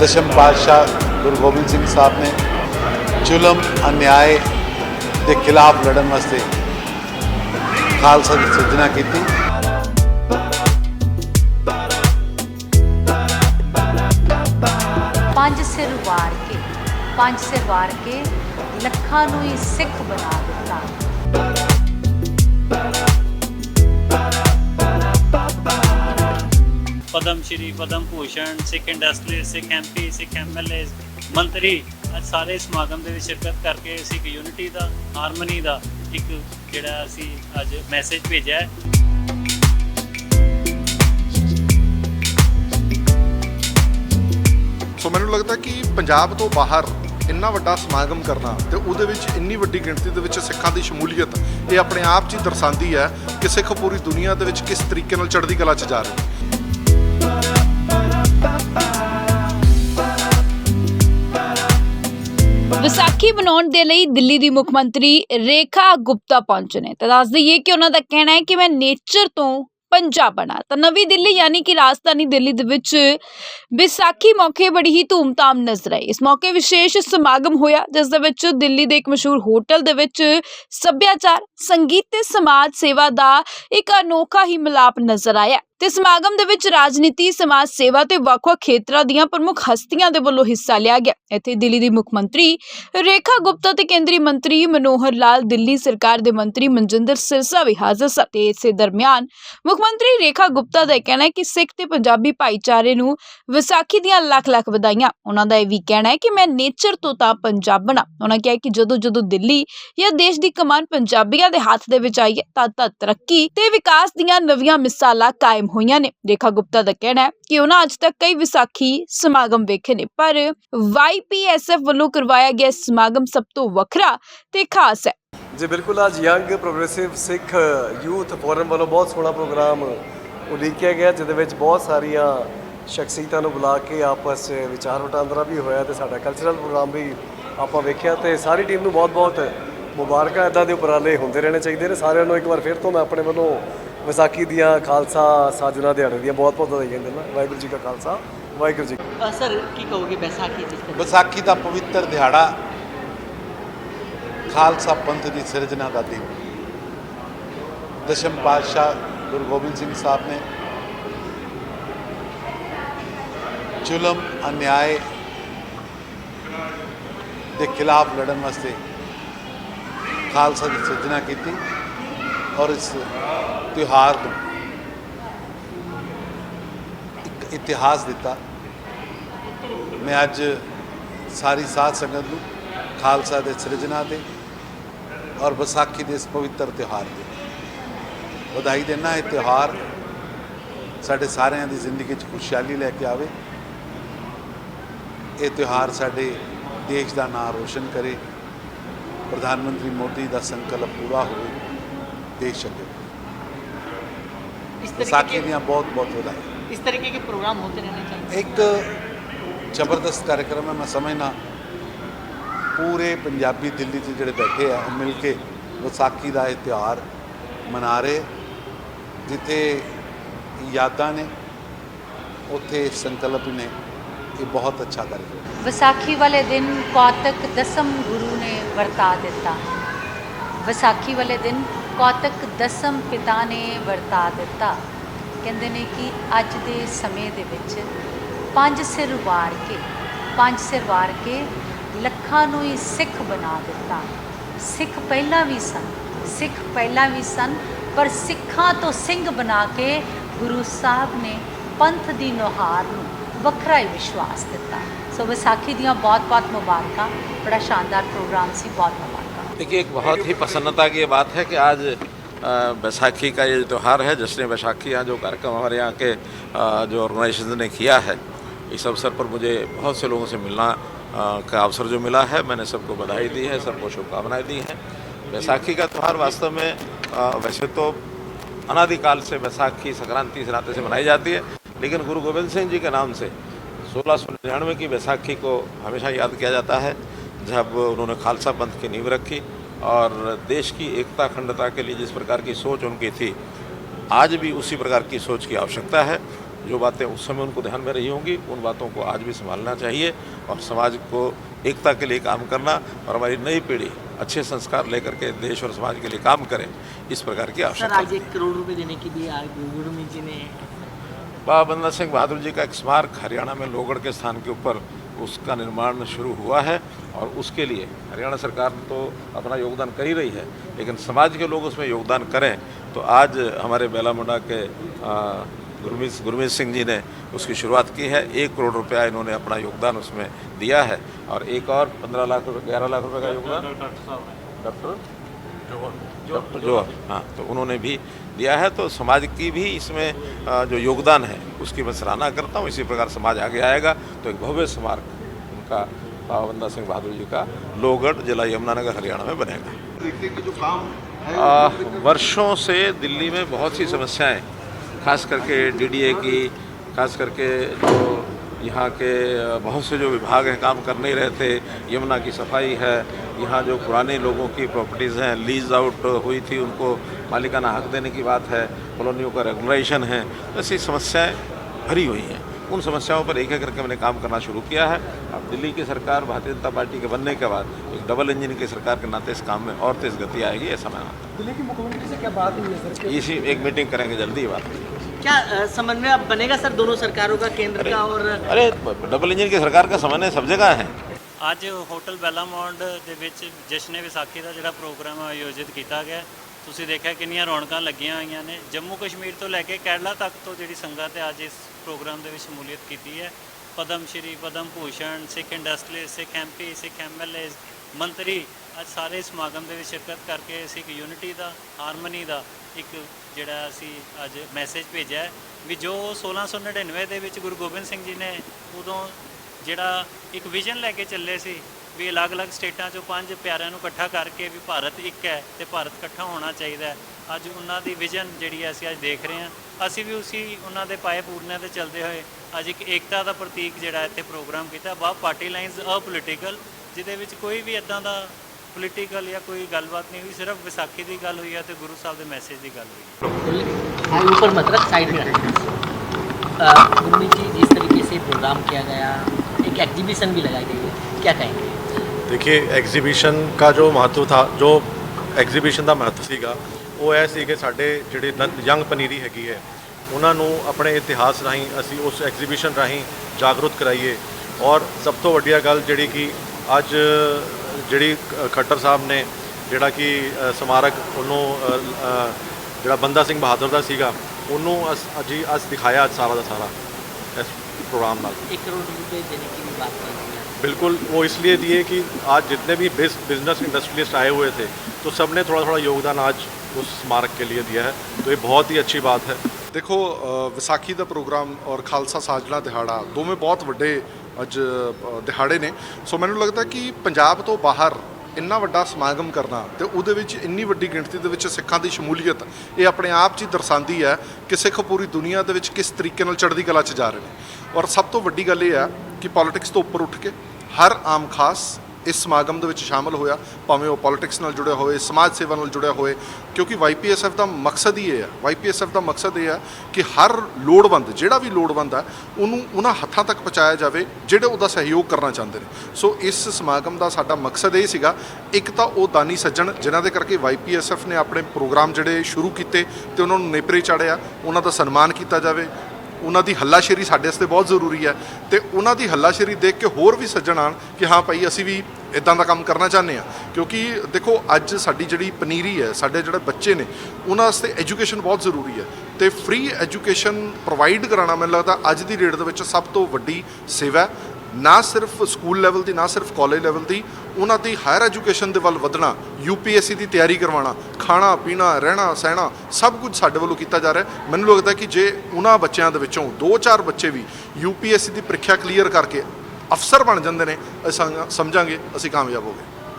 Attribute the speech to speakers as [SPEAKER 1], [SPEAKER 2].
[SPEAKER 1] ਦਸ਼ਮ ਪਾਤਸ਼ਾਹ ਗੁਰੂ ਗੋਬਿੰਦ ਸਿੰਘ ਸਾਹਿਬ ਨੇ ਜ਼ੁਲਮ ਅਨਿਆਏ ਦੇ ਖਿਲਾਫ ਲੜਨ ਵਾਸਤੇ ਖਾਲਸਾ ਦੀ ਸਿਰਜਣਾ ਕੀਤੀ
[SPEAKER 2] ਪੰਜ ਸਿਰ ਵਾਰ ਕੇ, ਪੰਜ ਸਿਰ ਵਾਰ ਕੇ ਲੱਖਾਂ ਨੂੰ ਹੀ ਸਿੱਖ ਬਣਾ ਦਿੱਤਾ।
[SPEAKER 3] Padma Shri Padma Bhushan Sikh industry Sikh MP Sikh MLA ਮੰਤਰੀ ਅੱਜ ਸਾਰੇ ਸਮਾਗਮ ਦੇ ਵਿੱਚ ਸ਼ਿਰਕਤ ਕਰਕੇ ਅਸੀਂ ਯੂਨਿਟੀ ਦਾ ਹਾਰਮਨੀ ਦਾ ਇੱਕ ਜਿਹੜਾ ਅਸੀਂ ਅੱਜ ਮੈਸੇਜ ਭੇਜਿਆ ਹੈ
[SPEAKER 4] ਸੋ ਮੈਨੂੰ ਲੱਗਦਾ ਕਿ ਪੰਜਾਬ ਤੋਂ ਬਾਹਰ ਇੰਨਾ ਵੱਡਾ ਸਮਾਗਮ ਕਰਨਾ ਤੇ ਉਹਦੇ ਵਿੱਚ ਇੰਨੀ ਵੱਡੀ ਗਿਣਤੀ ਦੇ ਵਿੱਚ ਸਿੱਖਾਂ ਦੀ ਸ਼ਮੂਲੀਅਤ ਇਹ ਆਪਣੇ ਆਪ 'ਚ ਹੀ ਦਰਸਾਉਂਦੀ ਹੈ ਕਿ ਸਿੱਖ ਪੂਰੀ ਦੁਨੀਆ ਦੇ ਵਿੱਚ ਕਿਸ ਤਰੀਕੇ ਨਾਲ ਚੜ੍ਹਦੀ ਕਲਾ 'ਚ ਜਾ ਰਹੇ ਨੇ
[SPEAKER 5] ਵਿਸਾਖੀ ਮਨਾਉਣ ਦੇ ਲਈ ਦਿੱਲੀ ਦੀ ਮੁੱਖ ਮੰਤਰੀ ਰੇਖਾ ਗੁਪਤਾ ਪਹੁੰਚੇ ਨੇ। ਤਾਂ ਦੱਸ ਦਈਏ ਕਿ ਉਹਨਾਂ ਦਾ ਕਹਿਣਾ ਹੈ ਕਿ ਮੈਂ ਨੇਚਰ ਤੋਂ ਪੰਜਾਬ ਬਣਾ ਤਾਂ ਨਵੀਂ ਦਿੱਲੀ ਯਾਨੀ ਕਿ ਰਾਜਧਾਨੀ ਦਿੱਲੀ ਦੇ ਵਿੱਚ ਵਿਸਾਖੀ ਮੌਕੇ ਬੜੀ ਹੀ ਧੂਮਧਾਮ ਨਜ਼ਰ ਆਈ। ਇਸ ਮੌਕੇ ਵਿਸ਼ੇਸ਼ ਸਮਾਗਮ ਹੋਇਆ, ਜਿਸ ਦੇ ਵਿੱਚ ਦਿੱਲੀ ਦੇ ਇੱਕ ਮਸ਼ਹੂਰ ਹੋਟਲ ਦੇ ਵਿੱਚ ਸੱਭਿਆਚਾਰ, ਸੰਗੀਤ ਤੇ ਸਮਾਜ ਸੇਵਾ ਦਾ ਇੱਕ ਅਨੋਖਾ ਹੀ ਮਿਲਾਪ ਨਜ਼ਰ ਆਇਆ। ਤੇ ਸਮਾਗਮ ਦੇ ਵਿੱਚ ਰਾਜਨੀਤੀ, ਸਮਾਜ ਸੇਵਾ ਤੇ ਵੱਖ-ਵੱਖ ਖੇਤਰਾਂ ਦੀਆਂ ਪ੍ਰਮੁੱਖ ਹਸਤੀਆਂ ਦੇ ਵੱਲੋਂ ਹਿੱਸਾ ਲਿਆ ਗਿਆ। ਇੱਥੇ ਦਿੱਲੀ ਦੀ ਮੁੱਖ ਮੰਤਰੀ ਰੇਖਾ ਗੁਪਤਾ ਤੇ ਕੇਂਦਰੀ ਮੰਤਰੀ ਮਨੋਹਰ ਲਾਲ, ਦਿੱਲੀ ਸਰਕਾਰ ਦੇ ਮੰਤਰੀ ਮਨਜਿੰਦਰ ਸਿਰਸਾ ਵੀ ਹਾਜ਼ਰ ਸਨ। ਤੇ ਇਸੇ ਦਰਮਿਆਨ ਮੁੱਖ ਮੰਤਰੀ ਰੇਖਾ ਗੁਪਤਾ ਦਾ ਕਹਿਣਾ ਹੈ ਕਿ ਸਿੱਖ ਤੇ ਪੰਜਾਬੀ ਭਾਈਚਾਰੇ ਨੂੰ ਵਿਸਾਖੀ ਦੀਆਂ ਲੱਖ-ਲੱਖ ਵਧਾਈਆਂ। ਉਹਨਾਂ ਦਾ ਇਹ ਵੀ ਕਹਿਣਾ ਹੈ ਕਿ ਮੈਂ ਨੇਚਰ ਤੋਂ ਤਾਂ ਪੰਜਾਬ ਬਣਾ। ਉਹਨਾਂ ਕਿਹਾ ਕਿ ਜਦੋਂ ਜਦੋਂ ਦਿੱਲੀ ਜਾਂ ਦੇਸ਼ ਦੀ ਕਮਾਨ ਪੰਜਾਬੀਆਂ ਦੇ ਹੱਥ ਦੇ ਵਿੱਚ ਆਈ ਹੈ, ਤਾਂ ਤਾਂ ਤਰੱਕੀ ਤੇ ਵਿਕਾਸ ਦੀਆਂ ਨਵੀਆਂ ਮਿਸਾਲਾਂ ਕਾਇਮ ਹੋਈਆਂ ਨੇ। ਰੇਖਾ ਗੁਪਤਾ ਦਾ ਕਹਿਣਾ ਹੈ ਕਿ ਉਹਨਾਂ ਅੱਜ ਤੱਕ ਕਈ ਵਿਸਾਖੀ ਸਮਾਗਮ ਵੇਖੇ ਨੇ, ਪਰ ਵਾਈਪੀਐਸਐਫ ਵੱਲੋਂ ਕਰਵਾਇਆ ਗਿਆ ਸਮਾਗਮ ਸਭ ਤੋਂ ਵੱਖਰਾ ਤੇ ਖਾਸ ਹੈ।
[SPEAKER 6] ਜੀ, ਬਿਲਕੁਲ ਅੱਜ young progressive Sikh youth forum ਵੱਲੋਂ ਬਹੁਤ ਸੋਹਣਾ ਪ੍ਰੋਗਰਾਮ ਉਲੀਕਿਆ ਗਿਆ, ਜਿਹਦੇ ਵਿੱਚ ਬਹੁਤ ਸਾਰੀਆਂ ਸ਼ਖਸੀਅਤਾਂ ਨੂੰ ਬੁਲਾ ਕੇ ਆਪਸ ਵਿਚਾਰ ਵਟਾਂਦਰਾ ਵੀ ਹੋਇਆ ਤੇ ਸਾਡਾ ਕਲਚਰਲ ਪ੍ਰੋਗਰਾਮ ਵੀ ਆਪਾਂ ਵੇਖਿਆ ਤੇ ਸਾਰੀ ਟੀਮ ਨੂੰ ਬਹੁਤ-ਬਹੁਤ ਮੁਬਾਰਕਾਂ। ਇਦਾਂ ਦੇ ਉਪਰਾਲੇ ਹੁੰਦੇ ਰਹਿਣੇ ਚਾਹੀਦੇ ਨੇ। ਸਾਰਿਆਂ ਨੂੰ ਇੱਕ ਵਾਰ ਫਿਰ ਤੋਂ ਮੈਂ ਆਪਣੇ ਵੱਲੋਂ ਵਿਸਾਖੀ ਦੀਆਂ ਖਾਲਸਾ ਸਾਜਨਾ ਦਿਹਾੜੇ ਦੀਆਂ ਬਹੁਤ-ਬਹੁਤ ਵਧਾਈਆਂ ਦਿੰਦਾ ਵਾਹਿਗੁਰੂ ਜੀ ਕਾ ਖਾਲਸਾ ਵਾਹਿਗੁਰੂ ਜੀ
[SPEAKER 7] ਸਰ ਕੀ ਕਹੋਗੇ ਵਿਸਾਖੀ ਜਿਸ ਤਰ੍ਹਾਂ
[SPEAKER 1] ਵਿਸਾਖੀ ਦਾ ਪਵਿੱਤਰ ਦਿਹਾੜਾ ਖਾਲਸਾ ਪੰਥ ਦੀ ਸਿਰਜਣਾ ਦਾ ਦਿਨ। ਦਸ਼ਮ ਪਾਤਸ਼ਾਹ ਗੁਰੂ ਗੋਬਿੰਦ ਸਿੰਘ ਸਾਹਿਬ ਨੇ ਜ਼ੁਲਮ ਅਨਿਆਏ ਦੇ ਖਿਲਾਫ ਲੜਨ ਵਾਸਤੇ ਖਾਲਸਾ ਦੀ ਸਿਰਜਣਾ ਕੀਤੀ ਔਰ ਇਸ ਤਿਉਹਾਰ ਨੂੰ ਇੱਕ ਇਤਿਹਾਸ ਦਿੱਤਾ। ਮੈਂ ਅੱਜ ਸਾਰੀ ਸਾਧ ਸੰਗਤ ਨੂੰ ਖਾਲਸਾ ਦੇ ਸਿਰਜਣਾ ਤੇ ਔਰ ਵਿਸਾਖੀ ਦੇ ਇਸ ਪਵਿੱਤਰ ਤਿਉਹਾਰ ਤੇ ਵਧਾਈ ਦੇਣਾ ਇਹ ਤਿਉਹਾਰ ਸਾਡੇ ਸਾਰਿਆਂ ਦੀ ਜ਼ਿੰਦਗੀ 'ਚ ਖੁਸ਼ਹਾਲੀ ਲੈ ਕੇ ਆਵੇ। ਇਹ ਤਿਉਹਾਰ ਸਾਡੇ ਦੇਸ਼ ਦਾ ਨਾਮ ਰੋਸ਼ਨ ਕਰੇ। ਪ੍ਰਧਾਨ ਮੰਤਰੀ ਮੋਦੀ ਦਾ ਸੰਕਲਪ ਪੂਰਾ ਹੋਵੇ। ਦੇਸ਼ ਅੱਗੇ
[SPEAKER 7] इस
[SPEAKER 1] ਵਿਸਾਖੀ
[SPEAKER 7] तरीके के
[SPEAKER 1] ਦੀਆਂ ਬਹੁਤ ਬਹੁਤ ਵਧਾਈਆਂ
[SPEAKER 7] इस तरीके के प्रोग्राम होते रहने चाहिए
[SPEAKER 1] ਇੱਕ ਜ਼ਬਰਦਸਤ ਕਾਰਜਕ੍ਰਮ ਹੈ ਮੈਂ ਸਮਝਣਾ ਪੂਰੇ ਪੰਜਾਬੀ ਦਿੱਲੀ 'ਚ ਜਿਹੜੇ ਬੈਠੇ ਆ ਉਹ ਮਿਲ ਕੇ ਵਿਸਾਖੀ ਦਾ ਇਹ ਤਿਉਹਾਰ ਮਨਾ ਰਹੇ ਜਿੱਥੇ ਯਾਦਾਂ ਨੇ ਉੱਥੇ ਸੰਕਲਪ ਨੇ ਇਹ ਬਹੁਤ ਅੱਛਾ ਕਾਰਜਕ੍ਰਮ
[SPEAKER 2] ਵਿਸਾਖੀ ਵਾਲੇ ਦਿਨ ਕੌਤਕ ਦਸਮ ਗੁਰੂ ਨੇ ਵਰਤਾ ਦਿੱਤਾ ਵਿਸਾਖੀ ਵਾਲੇ ਦਿਨ ਕੌਤਕ ਦਸਮ ਪਿਤਾ ਨੇ ਵਰਤਾ ਦਿੱਤਾ। ਕਹਿੰਦੇ ਨੇ ਕਿ ਅੱਜ ਦੇ ਸਮੇਂ ਦੇ ਵਿੱਚ ਪੰਜ ਸਿਰ ਵਾਰ ਕੇ, ਪੰਜ ਸਿਰ ਵਾਰ ਕੇ ਲੱਖਾਂ ਨੂੰ ਹੀ ਸਿੱਖ ਬਣਾ ਦਿੱਤਾ। ਸਿੱਖ ਪਹਿਲਾਂ ਵੀ ਸਨ, ਸਿੱਖ ਪਹਿਲਾਂ ਵੀ ਸਨ, ਪਰ ਸਿੱਖਾਂ ਤੋਂ ਸਿੰਘ ਬਣਾ ਕੇ ਗੁਰੂ ਸਾਹਿਬ ਨੇ ਪੰਥ ਦੀ ਨੁਹਾਰ ਨੂੰ ਵੱਖਰਾ ਹੀ ਵਿਸ਼ਵਾਸ ਦਿੱਤਾ। ਸੋ ਵਿਸਾਖੀ ਦੀਆਂ ਬਹੁਤ-ਬਹੁਤ ਮੁਬਾਰਕਾਂ। ਬੜਾ ਸ਼ਾਨਦਾਰ ਪ੍ਰੋਗਰਾਮ ਸੀ। ਬਹੁਤ ਮੁਬਾਰਕ
[SPEAKER 8] देखिए, एक बहुत ही प्रसन्नता की बात है कि आज बैसाखी का ये त्यौहार है जश्न बैसाखी यहाँ जो कार्यक्रम हमारे यहाँ के जो ऑर्गेनाइजेशन ने किया है, इस अवसर पर मुझे बहुत से लोगों से मिलना का अवसर जो मिला है, मैंने सबको बधाई दी है, सबको शुभकामनाएँ दी हैं। बैसाखी का त्यौहार वास्तव में वैसे तो अनादिकाल से बैसाखी, संक्रांति इस नाते से मनाई जाती है, लेकिन गुरु गोविंद सिंह जी के नाम से सोलह की बैसाखी को हमेशा याद किया जाता है। जब उन्होंने खालसा पंथ की नींव रखी और देश की एकता अखंडता के लिए जिस प्रकार की सोच उनकी थी आज भी उसी प्रकार की सोच की आवश्यकता है। जो बातें उस समय उनको ध्यान में रही होंगी उन बातों को आज भी संभालना चाहिए और समाज को एकता के लिए काम करना और हमारी नई पीढ़ी अच्छे संस्कार लेकर के देश और समाज के लिए काम करें इस प्रकार की आवश्यकता
[SPEAKER 7] आज एक करोड़ रुपए देने के लिए आज जी ने
[SPEAKER 8] बाबा बंदा सिंह बहादुर जी का एक स्मारक हरियाणा में लोगढ़ के स्थान के ऊपर उसका निर्माण शुरू हुआ है और उसके लिए हरियाणा सरकार तो अपना योगदान कर ही रही है लेकिन समाज के लोग उसमें योगदान करें। तो आज हमारे बेला मुंडा के गुरमीत गुरमीत सिंह जी ने उसकी शुरुआत की है। एक करोड़ रुपया इन्होंने अपना योगदान उसमें दिया है और एक और पंद्रह लाख रुपये ग्यारह लाख रुपये का योगदान? Doctor doctor? जोहर हाँ तो उन्होंने भी दिया है तो समाज की भी इसमें जो योगदान है उसकी मैं सराहना करता हूँ। इसी प्रकार समाज आगे आएगा तो एक भव्य स्मारक उनका बाबा बंदा सिंह बहादुर जी का लोहगढ़ जिला यमुनानगर हरियाणा में बनेगा। वर्षों से दिल्ली में बहुत सी समस्याएँ खास करके डीडीए की खास करके जो यहाँ के बहुत से जो विभाग हैं काम कर नहीं रहे थे यमुना की सफ़ाई है यहाँ जो पुराने लोगों की प्रॉपर्टीज़ हैं लीज आउट हुई थी उनको मालिकाना हक देने की बात है कॉलोनियों का रेगुलेशन है ऐसी समस्याएँ भरी हुई हैं। उन समस्याओं पर एक एक करके मैंने काम करना शुरू किया है। अब दिल्ली की सरकार भारतीय जनता पार्टी के बनने के बाद एक डबल इंजन की सरकार के नाते इस काम में और तेज़ गति आएगी ऐसा मैं
[SPEAKER 6] दिल्ली के मुख्यमंत्री से क्या बात हुई है सर?
[SPEAKER 8] इसी एक मीटिंग करेंगे जल्दी ही बात
[SPEAKER 7] क्या अ, समन्वय अब बनेगा सर दोनों सरकारों का केंद्र का और
[SPEAKER 8] अरे डबल इंजन की सरकार का समन्वय सब जगह है
[SPEAKER 3] ਅੱਜ ਹੋਟਲ ਬੈਲਾਮੌਂਡ ਦੇ ਵਿੱਚ ਜਸ਼ਨ ਵਿਸਾਖੀ ਦਾ ਜਿਹੜਾ ਪ੍ਰੋਗਰਾਮ ਆਯੋਜਿਤ ਕੀਤਾ ਗਿਆ ਤੁਸੀਂ ਦੇਖਿਆ ਕਿੰਨੀਆਂ ਰੌਣਕਾਂ ਲੱਗੀਆਂ ਹੋਈਆਂ ਨੇ ਜੰਮੂ ਕਸ਼ਮੀਰ ਤੋਂ ਲੈ ਕੇ ਕੇਰਲਾ ਤੱਕ ਤੋਂ ਜਿਹੜੀ ਸੰਗਤ ਹੈ ਅੱਜ ਇਸ ਪ੍ਰੋਗਰਾਮ ਦੇ ਵਿੱਚ ਸ਼ਮੂਲੀਅਤ ਕੀਤੀ ਹੈ Padma Shri Padma Bhushan Sikh industries Sikh MP Sikh MLA ਮੰਤਰੀ ਅੱਜ ਸਾਰੇ ਸਮਾਗਮ ਦੇ ਵਿੱਚ ਸ਼ਿਰਕਤ ਕਰਕੇ ਅਸੀਂ ਇੱਕ ਯੂਨਿਟੀ ਦਾ, ਹਾਰਮਨੀ ਦਾ ਇੱਕ ਜਿਹੜਾ ਅਸੀਂ ਅੱਜ ਮੈਸੇਜ ਭੇਜਿਆ ਹੈ ਵੀ ਜੋ 1699 ਦੇ ਵਿੱਚ ਗੁਰੂ ਗੋਬਿੰਦ ਸਿੰਘ ਜੀ ਨੇ ਉਦੋਂ ਜਿਹੜਾ ਇੱਕ ਵਿਜ਼ਨ ਲੈ ਕੇ ਚੱਲੇ ਸੀ ਵੀ ਅਲੱਗ-ਅਲੱਗ ਸਟੇਟਾਂ ਚੋਂ ਪੰਜ ਪਿਆਰਿਆਂ ਨੂੰ ਇਕੱਠਾ ਕਰਕੇ ਵੀ ਭਾਰਤ ਇੱਕ ਹੈ ਤੇ ਭਾਰਤ ਇਕੱਠਾ ਹੋਣਾ ਚਾਹੀਦਾ ਹੈ। ਅੱਜ ਉਹਨਾਂ ਦੀ ਵਿਜ਼ਨ ਜਿਹੜੀ ਹੈ ਅਸੀਂ ਅੱਜ ਦੇਖ ਰਹੇ ਹਾਂ। ਅਸੀਂ ਵੀ ਉਸੇ ਉਹਨਾਂ ਦੇ ਪਾਏ ਪੂਰਨਿਆਂ ਤੇ ਚੱਲਦੇ ਹੋਏ ਅੱਜ ਇੱਕ ਏਕਤਾ ਦਾ ਪ੍ਰਤੀਕ ਜਿਹੜਾ ਇੱਥੇ ਪ੍ਰੋਗਰਾਮ ਕੀਤਾ ਬਾਹ ਪਾਰਟੀ ਲਾਈਨਸ ਅਪੋਲੀਟੀਕਲ, ਜਿਹਦੇ ਵਿੱਚ ਕੋਈ ਵੀ ਇਦਾਂ ਦਾ ਪੋਲੀਟੀਕਲ ਜਾਂ ਕੋਈ ਗੱਲਬਾਤ ਨਹੀਂ ਹੋਈ ਸਿਰਫ ਵਿਸਾਖੀ ਦੀ ਗੱਲ ਹੋਈ ਹੈ ਤੇ ਗੁਰੂ ਸਾਹਿਬ ਦੇ ਮੈਸੇਜ ਦੀ ਗੱਲ ਹੋਈ
[SPEAKER 7] है हाई ऊपर मत रख साइड में रख गुरमीत जी जिस तरीके से प्रोग्राम किया गया एक एग्जीबिशन भी लगाई गई है क्या कहेंगे
[SPEAKER 9] ਦੇਖिए ਐਗਜ਼ੀਬਿਸ਼ਨ ਦਾ ਜੋ ਮਹੱਤਵ ਥਾ ਜੋ ਐਗਜ਼ੀਬਿਸ਼ਨ ਦਾ ਮਹੱਤਵ ਸੀਗਾ ਉਹ ਇਹ ਸੀ ਕਿ ਸਾਡੇ ਜਿਹੜੇ ਯੰਗ ਪਨੀਰੀ ਹੈਗੀ ਹੈ ਉਹਨਾਂ ਨੂੰ ਆਪਣੇ ਇਤਿਹਾਸ ਰਾਹੀਂ ਅਸੀਂ ਉਸ ਐਗਜ਼ੀਬਿਸ਼ਨ ਰਾਹੀਂ ਜਾਗਰੂਕ ਕਰਾਈਏ। ਔਰ ਸਭ ਤੋਂ ਵੱਡੀ ਗੱਲ ਜਿਹੜੀ ਕਿ ਅੱਜ ਜਿਹੜੀ ਖ- ਖੱਟਰ ਸਾਹਿਬ ਨੇ ਜਿਹੜਾ ਕਿ ਅ, ਸਮਾਰਕ ਉਹਨੂੰ ਅ, ਅ, ਜਿਹੜਾ ਬੰਦਾ ਸਿੰਘ ਬਹਾਦਰ ਦਾ ਸੀਗਾ ਉਹਨੂੰ ਅਸ ਅੱਜ ਹੀ ਅੱਜ ਦਿਖਾਇਆ ਅੱਜ ਸਾਰਾ ਦਾ ਸਾਰਾ ਇਸ प्रोग्राम ਨਾਲ
[SPEAKER 7] एक करोड़ रुपए देने की भी बात कही गई है
[SPEAKER 9] बिल्कुल वो इसलिए दिए कि आज जितने भी बिज, बिजनेस इंडस्ट्रियलिस्ट आए हुए थे तो सबने थोड़ा थोड़ा योगदान आज उस स्मारक के लिए दिया है तो ये बहुत ही अच्छी बात है
[SPEAKER 4] ਦੇਖੋ ਅ, ਵਿਸਾਖੀ ਦਾ ਪ੍ਰੋਗਰਾਮ ਔਰ ਖਾਲਸਾ ਸਾਜਣਾ ਦਿਹਾੜਾ ਦੋਵੇਂ ਬਹੁਤ ਵੱਡੇ ਅੱਜ ਦਿਹਾੜੇ ਨੇ। ਸੋ ਮੈਨੂੰ ਲੱਗਦਾ ਕਿ ਪੰਜਾਬ ਤੋਂ ਬਾਹਰ ਇੰਨਾ ਵੱਡਾ ਸਮਾਗਮ ਕਰਨਾ ਤੇ ਉਹਦੇ ਵਿੱਚ ਇੰਨੀ ਵੱਡੀ ਗਿਣਤੀ ਦੇ ਵਿੱਚ ਸਿੱਖਾਂ ਦੀ ਸ਼ਮੂਲੀਅਤ, ਇਹ ਆਪਣੇ ਆਪ 'ਚ ਹੀ ਦਰਸਾਉਂਦੀ ਹੈ ਕਿ ਸਿੱਖ ਪੂਰੀ ਦੁਨੀਆ ਦੇ ਵਿੱਚ ਕਿਸ ਤਰੀਕੇ ਨਾਲ ਚੜ੍ਹਦੀ ਕਲਾ 'ਚ ਜਾ ਰਹੇ ਨੇ। ਔਰ ਸਭ ਤੋਂ ਵੱਡੀ ਗੱਲ ਇਹ ਹੈ ਕਿ ਪੋਲਿਟਿਕਸ ਤੋਂ ਉੱਪਰ ਉੱਠ ਕੇ ਹਰ ਆਮ ਖਾਸ ਇਸ ਸਮਾਗਮ ਦੇ ਵਿੱਚ ਸ਼ਾਮਲ ਹੋਇਆ, ਭਾਵੇਂ ਉਹ ਪੋਲਿਟਿਕਸ ਨਾਲ ਜੁੜਿਆ ਹੋਵੇ, ਸਮਾਜ ਸੇਵਾ ਨਾਲ ਜੁੜਿਆ ਹੋਵੇ, ਕਿਉਂਕਿ ਵਾਈਪੀਐਸਐਫ ਦਾ ਮਕਸਦ ਹੀ ਇਹ ਹੈ ਵਾਈਪੀਐਸਐਫ ਦਾ ਮਕਸਦ ਇਹ ਹੈ ਕਿ ਹਰ ਲੋੜਵੰਦ, ਜਿਹੜਾ ਵੀ ਲੋੜਵੰਦ ਹੈ, ਉਹਨੂੰ ਉਹਨਾਂ ਹੱਥਾਂ ਤੱਕ ਪਹੁੰਚਾਇਆ ਜਾਵੇ, ਜਿਹੜੇ ਉਹਦਾ ਸਹਿਯੋਗ ਕਰਨਾ ਚਾਹੁੰਦੇ ਨੇ। ਸੋ ਇਸ ਸਮਾਗਮ ਦਾ ਸਾਡਾ ਮਕਸਦ ਇਹ ਸੀਗਾ, ਇੱਕ ਤਾਂ ਉਹ ਦਾਨੀ ਸੱਜਣ, ਜਿਨ੍ਹਾਂ ਦੇ ਕਰਕੇ ਵਾਈਪੀਐਸਐਫ ਨੇ ਆਪਣੇ ਪ੍ਰੋਗਰਾਮ ਜਿਹੜੇ ਸ਼ੁਰੂ ਕੀਤੇ ਤੇ ਉਹਨਾਂ ਨੂੰ ਨੇਪਰੇ ਚਾੜਿਆ, ਉਹਨਾਂ ਦਾ ਸਨਮਾਨ ਕੀਤਾ ਜਾਵੇ। ਉਹਨਾਂ ਦੀ ਹੱਲਾਸ਼ੇਰੀ ਸਾਡੇ ਵਾਸਤੇ ਬਹੁਤ ਜ਼ਰੂਰੀ ਹੈ ਤੇ ਉਹਨਾਂ ਦੀ ਹੱਲਾਸ਼ੇਰੀ ਦੇਖ ਕੇ ਹੋਰ ਵੀ ਸੱਜਣ ਆਣ ਕਿ ਹਾਂ ਭਾਈ, ਅਸੀਂ ਵੀ ਇਦਾਂ ਦਾ ਕੰਮ ਕਰਨਾ ਚਾਹੁੰਦੇ ਆ। ਕਿਉਂਕਿ ਦੇਖੋ, ਅੱਜ ਸਾਡੀ ਜਿਹੜੀ ਪਨੀਰੀ ਹੈ, ਸਾਡੇ ਜਿਹੜੇ ਬੱਚੇ ਨੇ, ਉਹਨਾਂ ਵਾਸਤੇ ਐਜੂਕੇਸ਼ਨ ਬਹੁਤ ਜ਼ਰੂਰੀ ਹੈ। ਤੇ ਫ੍ਰੀ ਐਜੂਕੇਸ਼ਨ ਪ੍ਰੋਵਾਈਡ ਕਰਾਉਣਾ ਮੈਨੂੰ ਲੱਗਦਾ ਅੱਜ ਦੀ ਡੇਟ ਦੇ ਵਿੱਚ ਸਭ ਤੋਂ ਵੱਡੀ ਸੇਵਾ ਨਾ ਸਿਰਫ ਸਕੂਲ ਲੈਵਲ ਦੀ, ਨਾ ਸਿਰਫ ਕਾਲਜ ਲੈਵਲ ਦੀ, ਉਹਨਾਂ ਦੀ ਹਾਇਰ ਐਜੂਕੇਸ਼ਨ ਦੇ ਵੱਲ ਵਧਣਾ ਯੂਪੀਐਸਸੀ ਦੀ ਤਿਆਰੀ ਕਰਵਾਉਣਾ, ਖਾਣਾ, ਪੀਣਾ, ਰਹਿਣਾ, ਸਹਿਣਾ, ਸਭ ਕੁਝ ਸਾਡੇ ਵੱਲੋਂ ਕੀਤਾ ਜਾ ਰਿਹਾ ਮੈਨੂੰ ਲੱਗਦਾ ਕਿ ਜੇ ਉਹਨਾਂ ਬੱਚਿਆਂ ਦੇ ਵਿੱਚੋਂ 2-4 ਬੱਚੇ ਵੀ ਯੂਪੀਐਸਸੀ ਦੀ ਪ੍ਰੀਖਿਆ ਕਲੀਅਰ ਕਰਕੇ ਅਫਸਰ ਬਣ ਜਾਂਦੇ ਨੇ ਅਸੀਂ ਸਮਝਾਂਗੇ ਅਸੀਂ ਕਾਮਯਾਬ ਹੋ ਗਏ।